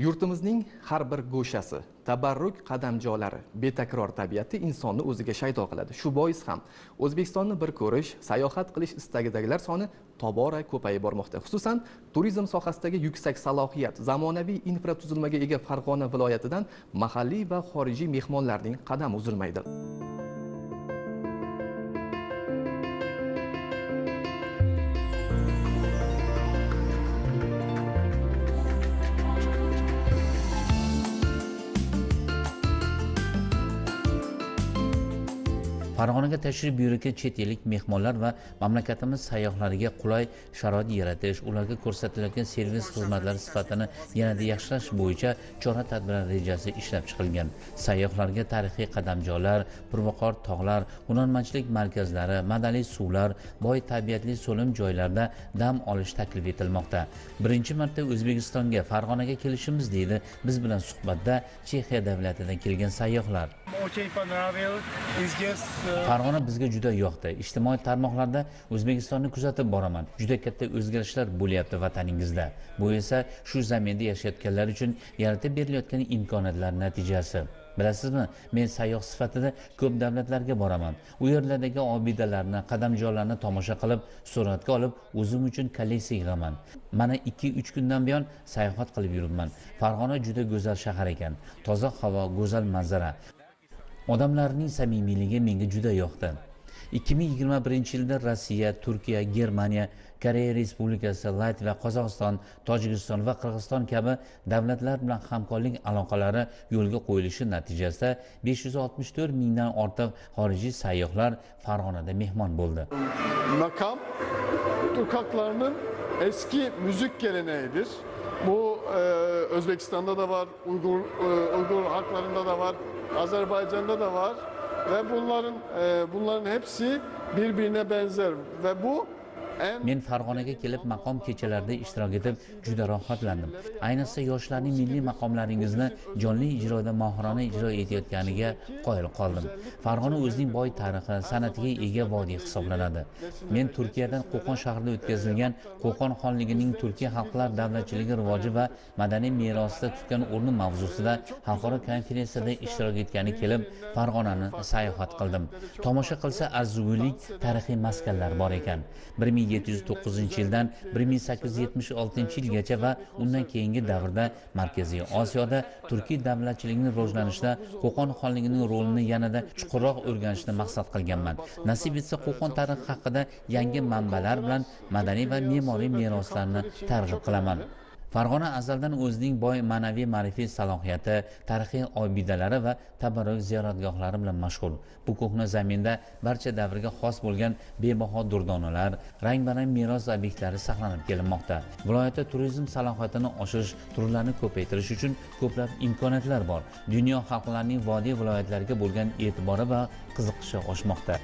yurtimizning har bir go'shasi tabarruk qadamjolari betakror tabiati insonni o'ziga shaydo qiladi. Shu bois ham o'zbekistonni bir ko'rish sayohat qilish istagidagilar soni tobora ko'payib bormoqda. Xususan turizm sohasidagi yuksak salohiyat zamonaviy infratuzilmaga ega farg'ona viloyatidan mahalliy va xorijiy mehmonlarning qadami uzilmaydi. Farg'onaga tashrif buyurgan chet ellik mehmonlar va mamlakatimiz sayyohlariga qulay sharoit yaratish ularga ko'rsatilayotgan servis xizmatlari sifatini yanada yaxshilash bo'yicha chora tadbirlar rejasi ishlab chiqilgan. Sayyohlarga tarixiy qadamjolar purvaqor tog'lar hunarmandchilik markazlari madaniy suvlar boy tabiatli so'lim joylarda dam olish taklif etilmoqda. Birinchi marta o'zbekistonga farg'onaga kelishimiz deydi. Biz bilan suhbatda chexiya davlatidan kelgan sayyohlar. Очень понравилось. Здесь farg'ona bizga juda yoqdi ijtimoiy tarmoqlarda o'zbekistonni kuzatib boraman. Juda katta o'zgarishlar bo'lyapti vataningizda. Bu esa shu zaminda yashayotganlar uchun yaratib berilayotgan imkoniyatlar natijasi. Bilasizmi men sayyoh sifatida ko'p davlatlarga boraman. U yerlardagi obidalarni qadamjolarni tomosha qilib suratga olib o'zim uchun kolleksiya yig'aman. Mana ikki uch kundan buyon sayohat qilib yuribman. Farg'ona juda go'zal shahar ekan. Toza havo go'zal manzara. Odamlarning samimiyligi menga juda yoqdi 2021 yilda rossiya turkiya germaniya koreya respublikasi latviya qozog'iston tojikiston va qirg'iziston kabi davlatlar bilan hamkorlik aloqalari yo'lga qo'yilishi natijasida 564 mingdan ortiq xorijiy sayyohlar farg'onada mehmon bo'ldi Makam turkaklarning eski müzik geleneğidir. Bu e, Özbekistan'da da var, Uygur e, Uygur halklarında da var, Azerbaycan'da da var ve bunların e, bunların hepsi birbirine benzer ve bu men farg'onaga kelib maqom kechalarida ishtirok etib juda rohatlandim. Ayniqsa yoshlarning milliy maqomlaringizni jonli ijroda mohirona ijro etayotganiga qoyil qoldim. Farg'ona o'zining boy tarixi san'atiga ega vodiy hisoblanadi. Men turkiyadan qo'qon shahrida o'tkazilgan qo'qon xonligining turkiy xalqlar davlatchiligi rivoji va madaniy merosida tutgan o'rni mavzusida xalqaro konferensiyada ishtirok etgani kelib farg'onani sayohat qildim. Tomosha qilsa arzugulik tarixiy maskanlar bor ekan. 1709 yildan 1876 yilgacha va undan keyingi davrda markaziy osiyoda turkiy davlatchilikni rivojlanishida qo'qon xonligining rolini yanada chuqurroq o'rganishni maqsad qilganman. Nasib etsa qo'qon tarixi haqida yangi manbalar bilan madaniy va me'moriy meroslarni targ'ib qilaman. Farg'ona azaldan o'zining boy ma'naviy ma'rifiy salohiyati tarixiy obidalari va tabarruk ziyoratgohlari bilan mashhur bu ko'hna zaminda barcha davrga xos bo'lgan bebaho durdonalar rang barang meros obyektlari saqlanib kelinmoqda. Viloyatda turizm salohiyatini oshirish turlarni ko'paytirish uchun ko'plab imkoniyatlar bor. Dunyo xalqlarining vodiy viloyatlariga bo'lgan e'tibori va qiziqishi oshmoqda.